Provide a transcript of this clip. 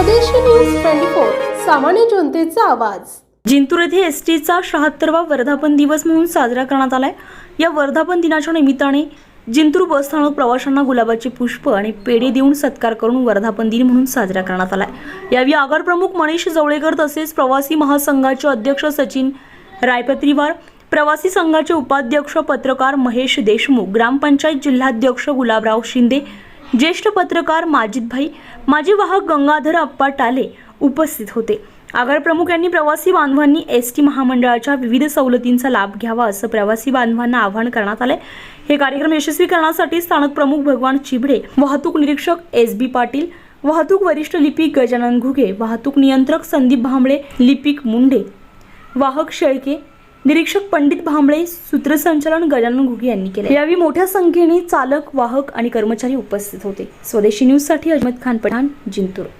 स्वदेशी news twenty four सामान्य जनतेचा आवाज. जिंतूर येथे एस टीचा शहात्तरवा वर्धापन दिवस म्हणून साजरा करण्यात आलाय. या वर्धापन दिनाच्या निमित्ताने जिंतूर बसस्थानक प्रवाशांना गुलाबाचे पुष्प आणि पेढे देऊन सत्कार करून वर्धापन दिन म्हणून साजरा करण्यात आलाय. यावेळी आगार प्रमुख मनीष जवळेकर तसेच प्रवासी महासंघाचे अध्यक्ष सचिन रायपत्रीवार प्रवासी संघाचे उपाध्यक्ष पत्रकार महेश देशमुख ग्रामपंचायत जिल्हाध्यक्ष गुलाबराव शिंदे ज्येष्ठ पत्रकार माजिदभाई माजी वाहक गंगाधर अप्पा टाले उपस्थित होते. आगार प्रमुख यांनी प्रवासी बांधवांनी एस टी महामंडळाच्या विविध सवलतींचा लाभ घ्यावा असं प्रवासी बांधवांना आवाहन करण्यात आले हे कार्यक्रम यशस्वी करण्यासाठी स्थानक प्रमुख भगवान चिबडे वाहतूक निरीक्षक एस बी पाटील वाहतूक वरिष्ठ लिपिक गजानन घुगे वाहतूक नियंत्रक संदीप भांबळे लिपिक मुंडे वाहक शेळके निरीक्षक पंडित भांबळे सूत्रसंचालन गजानन घुगे यांनी केले. यावेळी मोठ्या संख्येने चालक वाहक आणि कर्मचारी उपस्थित होते. स्वदेशी न्यूजसाठी अहमद खान पठाण जिंतूर.